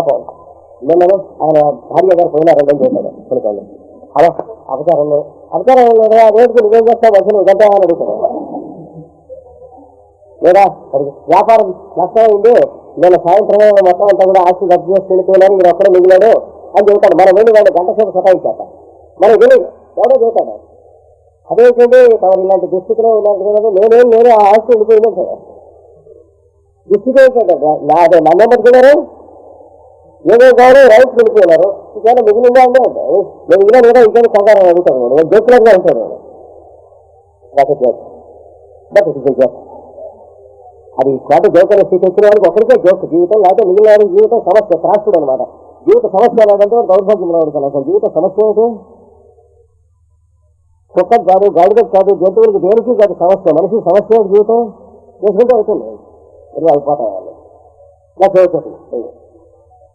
పాపం నిన్నను ఆయన భార్య గారు పోయినారు ఏం చేశాడు కొనుక్కోండి అలా అపచారం అపచారం లేదా రేటుకు నువ్వేం చేస్తావు మధ్యలో గంట అని అడుగుతాడు లేదా వ్యాపారం నష్టమైంది నేను సాయంత్రం మొత్తం అంతా కూడా ఆస్తి ఖర్చు చేసి వెళ్ళిపోయినాను ఇక్కడ ఒక్కడే మిగిలాడు అని చెబుతాడు మనం వెళ్ళి వాళ్ళు గంట సేపు సతాయించాట మనకి వెళ్ళి ఎవడో చెబుతాడు అదేంటండి తమరు ఇలాంటి దుస్థితిలో ఉన్నారు కదా నేనేం నేను ఆస్తి వెళ్ళిపోయింది దుస్థితి ఏంటంటే అదే నన్ను పట్టుకున్నారు ఏదో కాదు రైతు వెళ్ళిపోయినారు ఇంకేమైనా మిగిలిందా అంటే నేను ఇలా లేదా ఇంకైనా కంగారు అడుగుతాను నేను వాడు జోకులంగా ఉంటాడు వాడు. That is అది కోట జోక్ స్వీకరించిన స్థితి వాడికి ఒకరికే జోక్. జీవితం లేకపోతే మిగిలిన వాడికి జీవితం సమస్య శాస్త్రుడు అనమాట జీవిత సమస్య ఎలాగంటే దౌర్భాగ్యంలో ఉంటాను అసలు జీవిత సమస్య ఏంటి కుక్కకు కాదు గాడిదకు కాదు జంతువులకు దేనికి కాదు సమస్య. మనిషి సమస్య జీవితం? చేసుకుంటే అవుతుంది. ఇలా అయిపోతాయి వాళ్ళు ఇలా చేయొచ్చు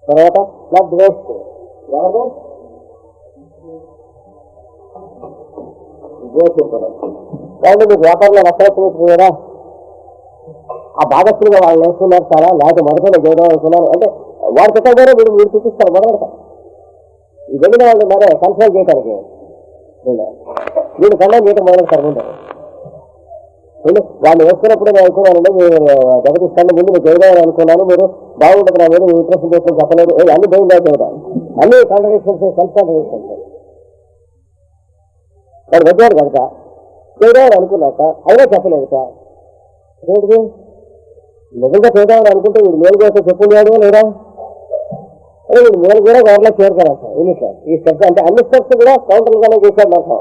తర్వాత బ్లడ్ వేస్ట్ ఎవరిది ద్వేషించడం వాళ్ళు మీకు వ్యాపారంలో నష్టపోతుంది కదా. ఆ భాగస్తులుగా వాళ్ళు నేర్చుకున్నారు చాలా లేకపోతే మొదట గౌరవం అనుకున్నారు అంటే వాడు చెప్పగానే వీడు మీరు చూపిస్తారు మొదలెడతారు ఈ వెళ్ళిన వాళ్ళు మరే కన్సల్ట్ చేయడానికి వీళ్ళు కన్నా కన్నం మొదలెడతారు ముందు వాళ్ళు వేసుకున్నప్పుడు నేను అనుకున్నానండి మీరు దెబ్బతిస్తాను ముందు మీరు చేయడం అనుకున్నాను మీరు బాగుంటుంది నా మీద మీ ఇంట్రెస్ట్ చేసుకుని చెప్పలేదు అన్ని భయం చెబుతాను అన్ని కాంట్రడిక్షన్స్ సెల్ఫ్ కాంట్రడిక్షన్స్ వాడు వద్దాడు కనుక. చేయడం అనుకున్నాక అయినా చెప్పలేదు ఏంటిది నిజంగా చేద్దామని అనుకుంటే వీడు మేలు చేస్తే చెప్పుకున్నాడు లేదా? వీడు మేలు కూడా గవర్నలో చేరుకోవాలి సార్. ఈ స్టెప్స్ అంటే అన్ని స్టెప్స్ కూడా కౌంటర్లుగానే చేశాడు నాకు.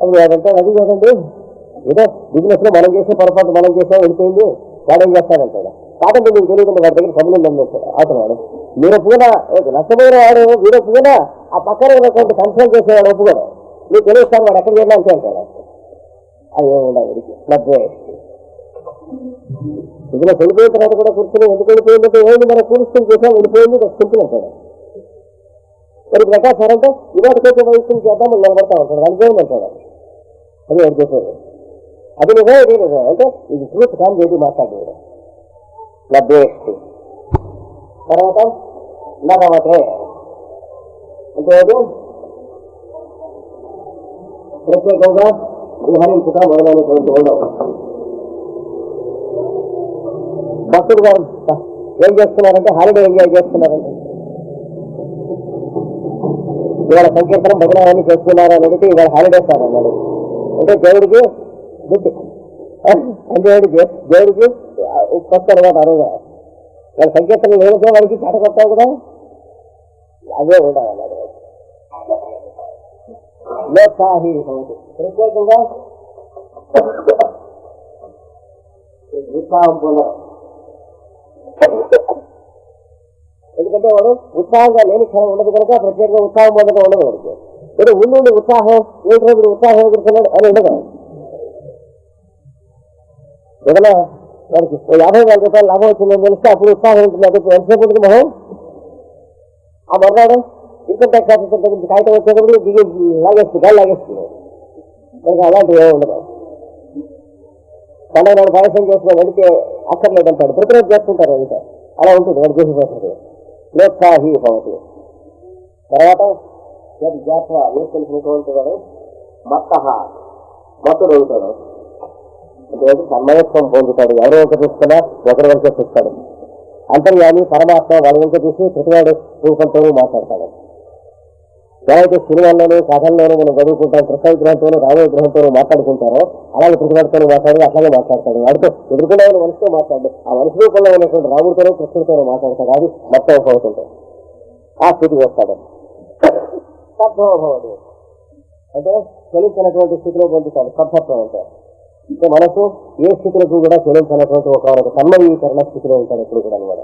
అది వాడంటే అది కదండి. ఏదో బిజినెస్లో మనం చేసే పొరపాటు మనం చేసాం వెళ్ళిపోయింది వాడేం చేస్తాడంటాడు. కాదండి మీకు తెలియదు వాడి దగ్గర డబ్బులు ఉందని అతను వాడు మీరు ఒప్పుకున్నా ఏ, నష్టపోయిన వాడు మీరు ఒప్పుకున్నా ఆ పక్కన ఉన్నటువంటి కన్సల్ట్ చేసేవాడు ఒప్పుకోడు. మీకు తెలియస్తాను వాడు ఎక్కడ చేయడం అంతే అంటాడు. అది ఏముండదు వీడికి డబ్బే ఇందులో వెళ్ళిపోయిన తర్వాత కూడా కూర్చుని ఎందుకు వెళ్ళిపోయిందంటే ఏంటి మనం కూర్చుని చేసాం వెళ్ళిపోయింది. సింపుల్ అంటాడు మరి ప్రకాశం అంటే ఇవాటి కొంచెం వయసు చేద్దాం మళ్ళీ నిలబడతా ఉంటాడు. అనుకోండి అంటాడు. అది ఏం చెప్పేది అది నిజమే ఇది నిజమే అంటే ఇది ట్రూత్ కాదు ఏది మాట్లాడేది లభ్యేష్టి తర్వాత నరవతే అంటే ఏది ప్రత్యేకంగా విహరించుట మొదలైనటువంటి ఉండవు భక్తుడు గారు ఏం చేస్తున్నారంటే హాలిడే ఎంజాయ్ చేస్తున్నారంటే ఇవాళ సంకీర్తనం భజన అవన్నీ చేసుకున్నారు అని అడిగితే ఇవాళ హాలిడే సార్ అన్నాడు అంటే దేవుడికి గుడ్డు దేవుడికి దేవుడికి కొత్త అనమాట అరువుగా ఇవాళ సంకీర్తనం ఏమిటో వాడికి చేట కొట్టావు కదా అదే ఉండాలి అన్నాడు లోత్సాహి భవతి ప్రత్యేకంగా ఉత్సాహం పొందడం ఎందుకంటే వాడు ఉత్సాహంగా లేని క్షణం ఉండదు కనుక ప్రత్యేకంగా ఉత్సాహం పొందడం ఉండదు వాడికి ఏదో ఉండి ఉత్సాహం ఏడు రోజులు ఉత్సాహం ఎదుర్కొన్నాడు అని ఉండదు ఏదైనా వాడికి యాభై వేల రూపాయలు లాభం వచ్చిందని తెలిస్తే అప్పుడు ఉత్సాహం ఉంటుంది అది ఎంతసేపు మొహం ఆ మర్నాడు ఇన్కమ్ ట్యాక్స్ ఆఫీసర్ దగ్గర కాగితం వచ్చేటప్పుడు దిగి లాగేస్తుంది గాలి లాగేస్తుంది మనకి అలాంటివి ఏమి ఉండదు పండుగ నాడు పాయసం చేసుకుని వెళితే అక్కర్లేదు అంటాడు ప్రతిరోజు చేస్తుంటారు అంటే అలా ఉంటుంది వాడు చేసిపోతుంది లోత్సాహి భవతి తర్వాత ఏది జాత ఏం తెలిసినటువంటి వాడు మత్త మత్తుడు అవుతాడు అంటే సన్మయత్వం పొందుతాడు. ఎవరో ఒక చూస్తున్నా ఒకరి వరకే చూస్తాడు. అంతర్యామి పరమాత్మ వాడి వంక చూసి ప్రతివాడు రూపంతోనూ మాట్లాడతాడు. ఎవరైతే సినిమాల్లోనూ కథల్లోనూ మనం చదువుకుంటాం కృష్ణ విగ్రహంతోనూ రామ విగ్రహంతోనూ మాట్లాడుకుంటారో అలాగే ప్రతివాడితో మాట్లాడి అట్లాగే మాట్లాడతాడు. వాడితో ఎదుర్కొన్న మనిషితో మాట్లాడు. ఆ మనిషి రూపంలో ఉన్నటువంటి రాముడితోనూ కృష్ణుడితోనూ మాట్లాడతాడు. అది మొత్తం అవుతుంటాడు ఆ స్థితికి వస్తాడు. సద్భవభవతి అంటే చలించినటువంటి స్థితిలో పొందుతాడు సద్భత్వం అంటే అంటే మనసు ఏ స్థితిలకు కూడా చలించినటువంటి ఒక ఒక తన్మయీకరణ స్థితిలో ఉంటాడు ఎప్పుడు కూడా అనమాట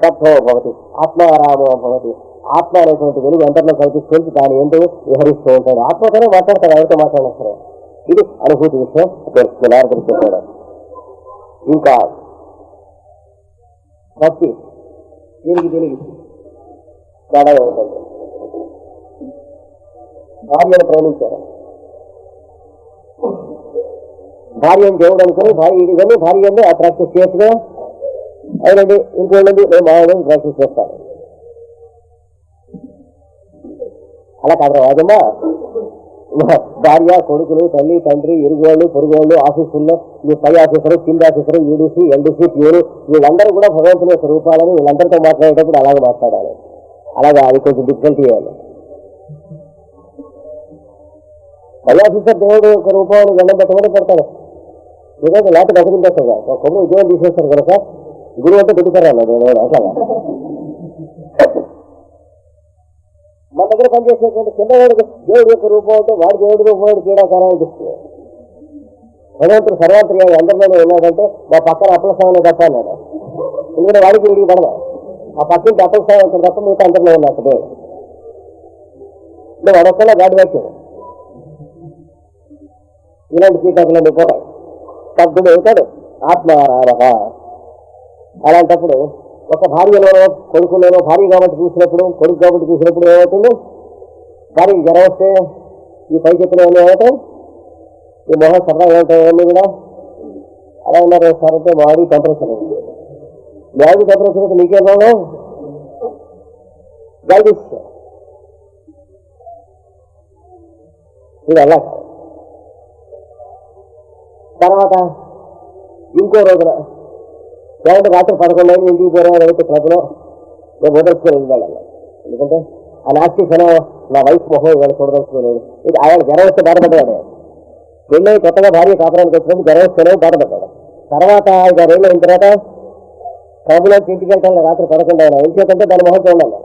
సద్భవ భవతి ఆత్మారామో భవతి ఆత్మ అనేటువంటి వెలుగు అంతర్లో కల్పించుకొని దాని ఏంటో విహరిస్తూ ఉంటాడు ఆత్మతోనే మాట్లాడతాడు ఎవరితో మాట్లాడతారు ఇది అనుభూతి విషయం తెలుసుకున్నారు తెలుసుకుంటాడు ఇంకా భక్తి దీనికి దీనికి తేడా ఏమిటంటే భార్యను ప్రేమించారు. భార్యను దేవుడు అనుకుని భార్య ఇవన్నీ ఆ ప్రాక్టీస్ చేసుగా అవునండి ఇంకోళ్ళండి నేను మామూలు ప్రాక్టీస్ చేస్తాను. అలా కాదు రాజమ్మా. భార్య కొడుకులు తల్లి తండ్రి ఇరుగోళ్ళు పొరుగోళ్ళు ఆఫీసుల్లో ఈ పై ఆఫీసరు కింద ఆఫీసరు యూడీసీ ఎల్డీసీ ప్యూరు వీళ్ళందరూ కూడా భగవంతుని యొక్క రూపాలని వీళ్ళందరితో మాట్లాడేటప్పుడు అలాగే మాట్లాడాలి. అలాగా అది కొంచెం డిఫికల్ట్ చేయాలి. పై ఆఫీసర్ దేవుడు యొక్క రూపాన్ని గండం పెట్టమని పెడతాడు. ఈరోజు లేక బతికించేస్తారు కొబ్బరి ఉద్యోగం తీసేస్తారు కనుక గురువు అంటే పెట్టుతారా అన్నాడు మన దగ్గర పనిచేసేటువంటి చిన్నవాడికి దేవుడు యొక్క రూపం అంటే వాడి దేవుడి రూపం క్రీడాకారం అనిపిస్తుంది భగవంతుడు సర్వాంతర్యాలు అందరిలోనే ఉన్నాడంటే మా పక్కన అప్పల తప్ప అన్నాడు ఎందుకంటే వాడికి వీడికి పడదా ఆ పక్కింటి అప్పల తప్ప మిగతా అందరిలో ఉన్నాడు దేవుడు నువ్వు గాడి వాక్యం ఇలాంటి చీకట్లన్నీ పోతాయి శబ్దుడు అవుతాడు. ఆత్మారాధ అలాంటప్పుడు ఒక భార్యలోనో కొడుకులోనో భార్య కాబట్టి చూసినప్పుడు కొడుకు కాబట్టి చూసినప్పుడు ఏమవుతుంది? భార్యకి జ్వరం వస్తే ఈ పై చెప్పిన ఏమవుతాయి ఈ మొహం సరదా ఏమవుతాయి కూడా అలా ఉన్నారు సార్ అంటే టెంపరేచర్ బాడీ టెంపరేచర్ అయితే నీకేం రోగం? డైజెస్ ఇది అలా తర్వాత ఇంకో రోజున లేదంటే రాత్రి పదకొండు అయింది ఇంటికి పోయినా లేకపోతే క్లబ్లో నేను వదలుచుకొని వెళ్ళాలి ఎందుకంటే ఆ నాస్తి క్షణం నా వైఫ్ మొహం ఇవాళ చూడదలుచుకోలేదు ఇది ఆయన గర్వస్థ బాధపడ్డాడు. పెళ్ళి కొత్తగా భార్య కాపురానికి వచ్చినప్పుడు జ్వరం వస్తేనే బాధపడ్డాడు. తర్వాత ఇక రైలు అయిన తర్వాత క్లబ్లో ఇంటికి వెళ్తాను రాత్రి పదకొండు అయినా. ఎందుకంటే దాని మొహం చూడాలి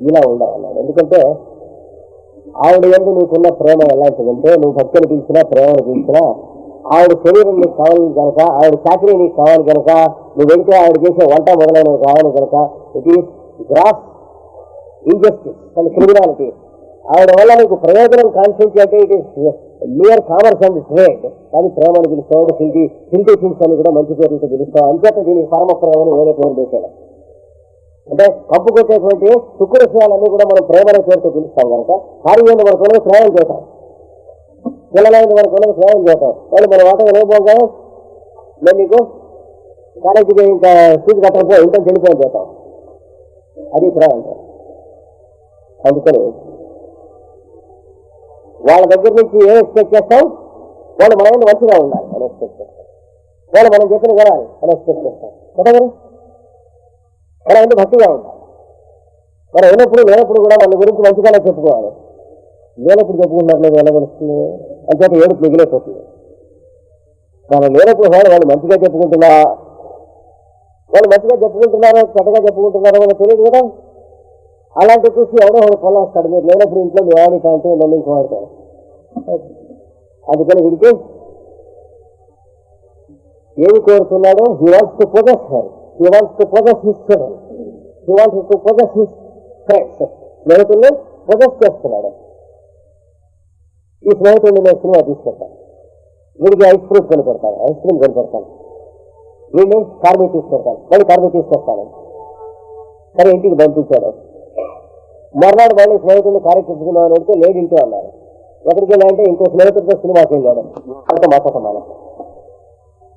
ఇలా ఉండాలన్నాడు. ఎందుకంటే ఆవిడ ఎందు నీకున్న ప్రేమ ఎలాంటిదంటే నువ్వు భక్తులు తీసినా ప్రేమను తీసినా ఆవిడ శరీరం నీకు కావాలి కనుక ఆవిడ చాకరీ నీకు కావాలి కనుక నువ్వు వెళ్తే ఆవిడ చేసే వంట మొదలైనవి కావాలి కనుక it is gross injustice and criminality ఆవిడ వల్ల నీకు ప్రయోజనం కాన్షియన్స్ అంటే it is near commerce and trade కానీ ప్రేమ అని పిలుస్తాడు హిందీ హిందీ థింగ్స్ అని కూడా మంచి పేర్లతో పిలుస్తాం అంతేత దీనికి పరమ ప్రేమను వేరే పేరు చేశాడు అంటే కప్పు కొట్టేటువంటి సుఖ విషయాలన్నీ కూడా మనం ప్రేమనే పేరుతో పిలుస్తాం కనుక భార్య వరకు ఉన్నది ప్రేమ చేస్తాం. పిల్లలైన వరకు ఉన్నది ప్రేమ చేస్తాం. వాళ్ళు మన వాటగా రేపోగా మేము నీకు కాలేజీకి ఇంకా సీట్ కట్టకపో ఇంకా చెడిపోయి చేస్తాం అది ప్రేమ అందుకని వాళ్ళ దగ్గర నుంచి ఏం ఎక్స్పెక్ట్ చేస్తాం? వాళ్ళు మన మంచిగా ఉండాలి. అని ఎక్స్పెక్ట్ చేస్తాం. వాళ్ళు మనం చెప్పిన వినాలి అని ఎక్స్పెక్ట్ చేస్తాం. కదా మనం అంటే భక్తిగా ఉండాలి. మనం ఉన్నప్పుడు లేనప్పుడు కూడా వాళ్ళ గురించి మంచిగానే చెప్పుకోవాలి. లేనప్పుడు చెప్పుకున్నట్లేదు ఎలా తెలుస్తుంది? అంచేత ఏడు మిగిలిపోతుంది మనం లేనప్పుడు వాళ్ళు వాళ్ళు మంచిగా చెప్పుకుంటున్నా. వాళ్ళు మంచిగా చెప్పుకుంటున్నారో చెడ్డగా చెప్పుకుంటున్నారో మనకు తెలియదు కదా. అలాంటి చూసి ఎవరో ఒకడు కొల్లేస్తాడు మీరు లేనప్పుడు ఇంట్లో మీ వాడి కాంటే మళ్ళీ ఇంకో అందుకని వీడికి ఏమి కోరుతున్నాడో హీ వాంట్స్ టు పొగేస్తారు He wants to possess his children. He wants to possess his his friends స్నేహితుల్ని పొజెస్ చేస్తున్నాడు ఈ స్నేహితుడిని నేను సినిమా తీసుకెళ్తాను వీడికి ఐస్ క్రీమ్ కొనిపెడతాను ఐస్ క్రీమ్ కొనిపెడతాను వీడిని కార్మీ తీసుకెళ్తాను మళ్ళీ కార్మీ తీసుకొస్తాను సరే ఇంటికి పంపించాడు మర్నాడు మళ్ళీ స్నేహితుడిని కార్యక్రమం అని వెళ్తే లేడు ఇంటూ అన్నారు ఎక్కడికి వెళ్ళాలంటే ఇంకో స్నేహితుడితో సినిమాకి వెళ్ళాడు అంత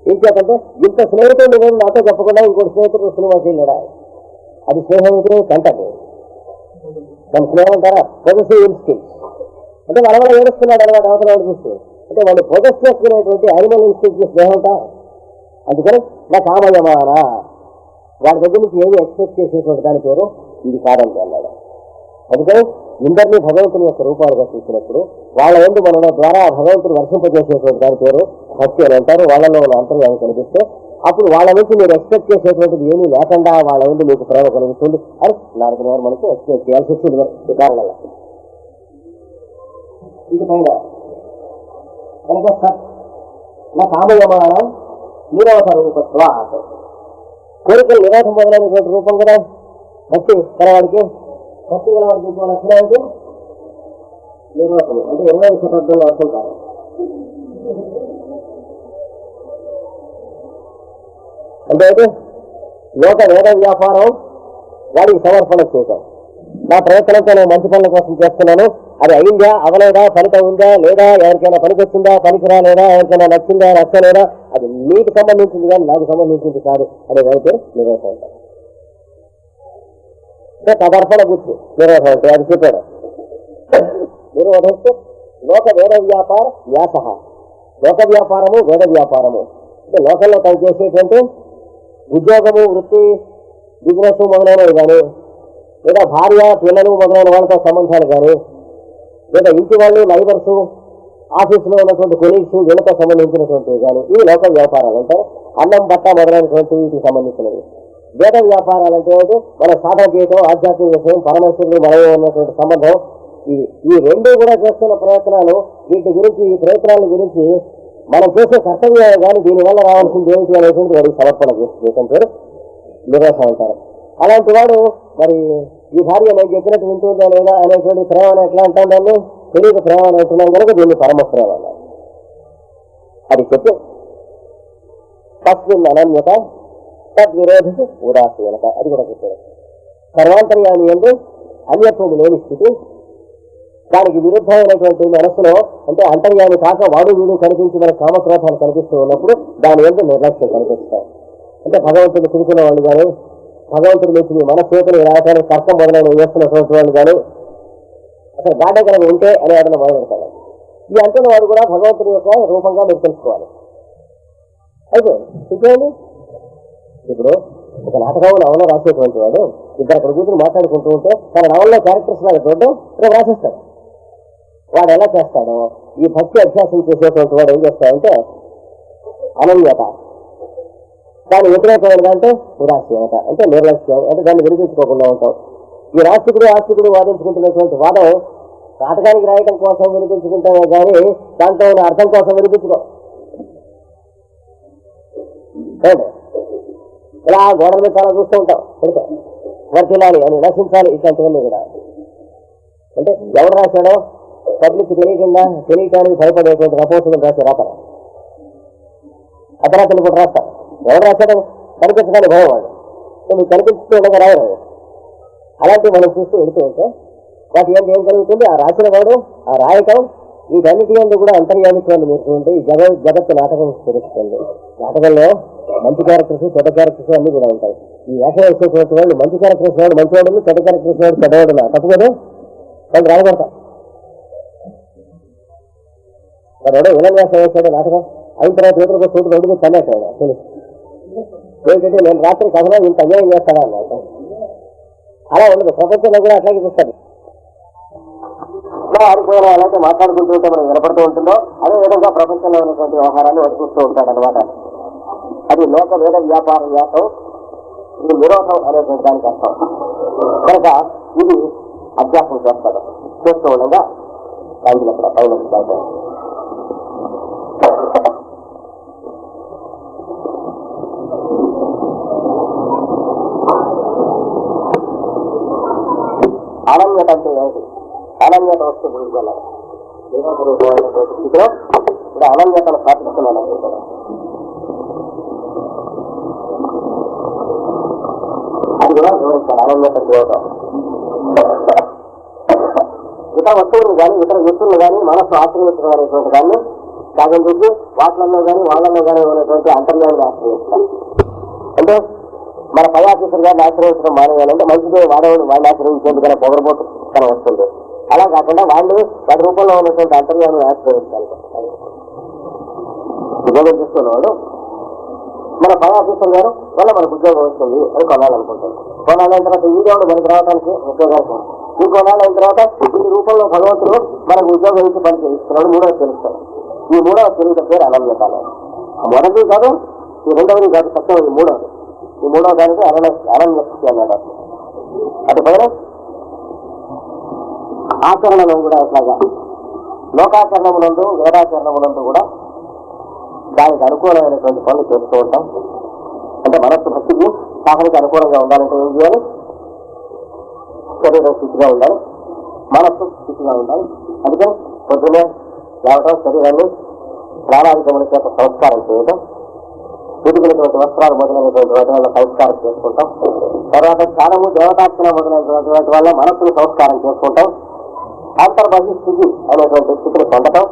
ఏం ఇంకేకంటే ఇంత స్నేహితుడు నేను నాతో చెప్పకుండా ఇంకోటి స్నేహితుడు సినిమాకి వెళ్ళాడా? అది స్నేహితుడు కంటే తన స్నేహం అంటారా? పొజిటివ్ అంటే వాళ్ళ వల్ల ఏడుస్తున్నాడు అనమాట అవతల వాడు చూస్తే. అంటే వాళ్ళు ప్రొజెక్ట్ చేసుకునేటువంటి యానిమల్ ఇన్స్టింగ్ స్నేహం అంట అందుకని నా కామయమానా వాడి దగ్గర నుంచి ఏమి ఎక్స్పెక్ట్ చేసేటువంటి దాని పేరు? ఇది కాదండి అన్నాడు. అందుకని ఇందరినీ భగవంతుని యొక్క రూపాలుగా చూసినప్పుడు వాళ్ళ ఎందు మన ద్వారా భగవంతుడు వర్షింపజేసేటువంటి దాని పేరు భక్తి అని అంటారు. వాళ్ళలో ఉన్న అంతర్యాన్ని కనిపిస్తే అప్పుడు వాళ్ళ నుంచి మీరు ఎక్స్పెక్ట్ చేసేటువంటిది ఏమీ లేకుండా వాళ్ళ ఎందు మీకు ప్రేమ కలుగుతుంది అని నాలుగు వారు మనకు ఎక్స్పెక్ట్ చేయాల్సి వచ్చింది మరి. కారణంగా ఇది పైన కనుక సత్ నా కామయమాన నిరోధ రూపత్వ కోరికలు నిరోధం మొదలైనటువంటి రూపం కదా. భక్తి కలవాడికి పట్టుదల గలవాడికి ఇంకో లక్షణం అంటే ఇరవై శతాబ్దంలో వస్తుంటారు అంటే అయితే లోక వేద వ్యాపారం వాడికి సమర్పణ చేయటం. నా ప్రయత్నంతో నేను మంచి పనుల కోసం చేస్తున్నాను. అది అయిందా? అవలేదా? ఫలితం ఉందా? లేదా? ఎవరికైనా పనికొచ్చిందా? పనికిరా పనికి రాలేదా ఎవరికైనా నచ్చిందా? నచ్చలేదా? అది మీకు సంబంధించింది కానీ నాకు సంబంధించింది కాదు అనే దానికి నిరోధం అంటే పదార్థాల గుర్తు? నిరోధం అంటే అది చెప్పాడు. నిరోధస్తు లోక వేద వ్యాపార వ్యాస. లోక వ్యాపారము వేద వ్యాపారము. అంటే లోకంలో తను చేసేటువంటి ఉద్యోగము వృత్తి బిజినెస్ మొదలైనవి కానీ లేదా భార్య పిల్లలు మొదలైన వాళ్ళతో సంబంధాలు కానీ లేదా ఇంటి వాళ్ళు నైబర్స్ ఆఫీసులో ఉన్నటువంటి కొలీగ్స్ వీళ్ళతో సంబంధించినటువంటివి కానీ ఈ లోక వ్యాపారాలు అంటారు. అన్నం బట్ట మొదలైనటువంటి వీటికి సంబంధించినవి. వేద వ్యాపారాలు అంటే మన సాధన చేయటం ఆధ్యాత్మిక విషయం పరమేశ్వరుడు మనలో ఉన్నటువంటి సంబంధం. ఈ ఈ రెండు కూడా చేస్తున్న ప్రయత్నాలు వీటి గురించి ఈ ప్రయత్నాల గురించి మనం చేసే కర్తవ్యాలు కానీ దీనివల్ల రావాల్సింది ఏమిటి అనేటువంటి వాడికి సమర్పణ చేసిన పేరు నిరాశ అంటారు. అలాంటి వాడు మరి ఈ భార్య నేను చెప్పినట్టు వింటుందా లేదా అనేటువంటి ప్రేమ ఎట్లా అంటాం దాన్ని? తెలియక ప్రేమ అని అంటున్నాం కనుక దీన్ని పరమ ప్రేమ అన్నారు. అది చెప్పి. ఫస్ట్ అనన్యత తద్విరోధి ఉదాసీనత అది కూడా చెప్పాడు సర్వాంతర్యాన్ని ఎందు అన్యత్వము లేని స్థితి. దానికి విరుద్ధమైనటువంటి మనస్సులో అంటే అంతర్యాన్ని కాక వాడు వీడు కనిపించిన కామక్రోధాలు కనిపిస్తూ ఉన్నప్పుడు దాని ఎందు నిర్లక్ష్యం కనిపిస్తాయి అంటే భగవంతుడు తిరుగుతున్న వాళ్ళు కానీ భగవంతుడు నుంచి మీ మనస్సుని రావడానికి తర్కం మొదలైన వేస్తున్నటువంటి వాళ్ళు కానీ అసలు గాఢ కనుక ఉంటే అనే అతను మొదలెడతాడు ఈ అంటున్న వాడు కూడా భగవంతుడి యొక్క రూపంగా మీరు తెలుసుకోవాలి. అయితే ఇంకేంటి? ఇప్పుడు ఒక నాటకంలో నవల రాసేటువంటి వాడు ఇద్దరు అక్కడ కూర్చొని మాట్లాడుకుంటూ ఉంటే తన నవల్లో క్యారెక్టర్స్ లాగా చూడడం ఇక్కడ రాసేస్తాడు వాడు ఎలా చేస్తాడో ఈ భక్తి అభ్యాసం చేసేటువంటి వాడు ఏం చేస్తాడంటే అనన్యత. దాని వ్యతిరేకమైన దాంట్లో ఉదాసీనత అంటే నిర్లక్ష్యం అంటే దాన్ని వినిపించుకోకుండా ఉంటాం. ఈ రాష్ట్రికుడు ఆస్తికుడు వాదించుకుంటున్నటువంటి వాదం నాటకానికి రాయటం కోసం వినిపించుకుంటామే కానీ దాంట్లో అర్థం కోసం వినిపించుకో ఇలా గోడల చాలా చూస్తూ ఉంటాం. పెడితే వర్తిల్లాలి అని నశించాలి ఇట్లాంటివన్నీ కూడా. అంటే ఎవరు రాశాడో పబ్లిక్ తెలియకుండా తెలియటానికి భయపడేటువంటి రపోసులు రాసి రాతారు అతరాతలు కూడా రాస్తారు ఎవరు రాశాడో కనిపించడానికి భయం వాడు. నువ్వు మీకు కనిపిస్తూ ఉండగా రాయరు అలాంటివి మనం చూస్తూ వెళుతూ ఉంటే వాటి ఏంటి ఏం కలుగుతుంది ఆ రాసిన వాడు ఆ రాయటం వీటన్నిటి అందు కూడా అంతర్యామిత్వాన్ని మీరు ఈ జగ జగత్తు నాటకం తెలుస్తుంది నాటకంలో మంచి క్యారెక్టర్స్ చెడ్డ క్యారెక్టర్స్ అన్ని కూడా ఉంటాయి. ఈ వేషం వేసేటువంటి వాళ్ళు మంచి క్యారెక్టర్స్ వాడు మంచివాడు చెడ్డ క్యారెక్టర్స్ వాడు చెడ్డవాడు తప్పు కదా? వాళ్ళు రాయబడతారు మరి ఎవడో విలన్ వేషం వేసాడు నాటకం అయిన తర్వాత ఎదురుగా చూడు రెండు తల్లేసాడు తెలుసు. ఏంటంటే నేను రాత్రి కథలో ఇంత అన్యాయం చేస్తాడా అన్నమాట అలా ఉండదు. ప్రపంచంలో కూడా అట్లాగే చూస్తాను ఇలా ఎలాగైతే మాట్లాడుకుంటూ ఉంటే మనం వినపడుతూ ఉంటుందో అదే విధంగా ప్రపంచంలో ఉన్నటువంటి వ్యవహారాన్ని వాడు చూస్తూ ఉంటాడు అనమాట అది లోక వేద వ్యాపార వ్యాసం. ఇది నిరోధం అనేటువంటి దానికి అర్థం. కనుక ఇది అభ్యాసం చేస్తాడు చేస్తూ ఉండగా. రాజులక్కడ పైన ఉంటాడు. అనన్యత అంటే ఏమిటి? అనన్యత వస్తూ గురించి వెళ్ళాలి స్థితిలో ఇప్పుడు అనన్యతను స్థాపిస్తున్నాను అది కూడా వివరించాలి అనన్యత నిరోధం ఇతర వస్తువులను కానీ ఇతర వ్యక్తులను కానీ మనస్సు ఆశ్రయించడం దాన్ని దాని గురించి వాటిలలో కానీ వాళ్ళలో కానీ ఉన్నటువంటి అంతర్యాన్ని ఆశ్రయించాలి అంటే మన పై ఆఫీసర్ గారిని ఆశ్రయించడం మానేయాలంటే మంచిదే వాడవాడు వాడిని ఆశ్రయించేందుకైనా పొగరబోటు తన వస్తుంది అలా కాకుండా వాళ్ళు వాడి రూపంలో ఉన్నటువంటి అంతర్యాన్ని ఆశ్రయించాలి ఉద్యోగం చేసుకున్నవాడు మన పై ఆఫీసర్ గారు వల్ల మనకు ఉద్యోగం వస్తుంది అని కొనాలనుకుంటాడు కొనాలైన తర్వాత ఈ దేవుడు మనకు రావడానికి ఉద్యోగాలు ఈ కొనాలైన తర్వాత ఈ రూపంలో భగవంతుడు మనకు ఉద్యోగం ఇచ్చి పని చేయిస్తున్నాడు మూడవ తెలుస్తాడు. ఈ మూడవ తెలియట పేరు అనన్యకాలం మొదటి కాదు ఈ రెండవది కాదు సత్యం సత్యవది మూడవది. ఈ మూడవ దానికి అరణ్య అరణ్యస్థితి అన్నాడు అటు పైన ఆచరణలో కూడా అట్లాగా. లోకాచరణములందు వేదాచరణములందు కూడా దానికి అనుకూలమైనటువంటి పనులు చేస్తూ ఉంటాం. అంటే మనస్సు భక్తికి సాహనికి అనుకూలంగా ఉండాలంటే ఏం చేయాలి? శరీరం స్థితిగా ఉండాలి. మనస్సు స్థితిగా ఉండాలి. అందుకని పొద్దునే లేవటం శరీరాన్ని ప్రాణాధికముల చేత సంస్కారం చేయటం ఉతికినటువంటి వస్త్రాలు మొదలైనటువంటి వాటి వల్ల సంస్కారం చేసుకుంటాం. తర్వాత ధ్యానము దేవతార్చన మొదలైనటువంటి వాటి వల్ల మనస్సును సంస్కారం చేసుకుంటాం. అంతర్బహి స్థితి అనేటువంటి స్థితిని పొందటం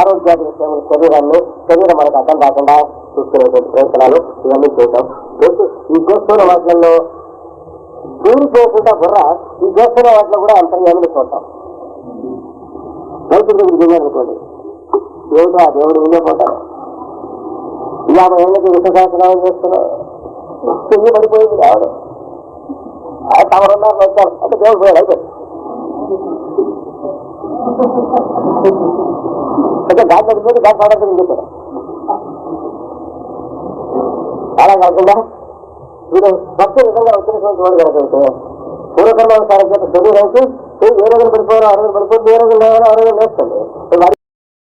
ఆరోగ్యాధిక విషయంలో శరీరాన్ని శరీరం మనకు అర్థం కాకుండా చూసుకునేటువంటి ప్రయత్నాలు ఇవన్నీ చేయటం చేసి ఈ చేస్తున్న వాటిల్లో చేయకుండా బుర్ర ఈ చేస్తున్న వాటిలో కూడా అంతర్యామిని చూద్దాం. రైతు దగ్గరికి దిగారనుకోండి దేవుడు ఆ దేవుడు వెళ్ళిపోతాడు యాభై ఏళ్ళకి విశ్వశాసనాలు చేస్తున్నాడు. చెయ్యి పడిపోయింది ఆవిడ. తమరున్నారు వచ్చారు అంటే దేవుడు పోయాడు అయిపోయింది. అంటే దాని పడిపోతే దాని పడద్దు చెప్పాడు అలా కాకుండా వీడు భక్తి విధంగా వచ్చినటువంటి వాడు కనుకైతే పూర్వకర్మానుసారం చేత శరీరానికి ఏ రోజులు పడిపోయారో ఆ రోజులు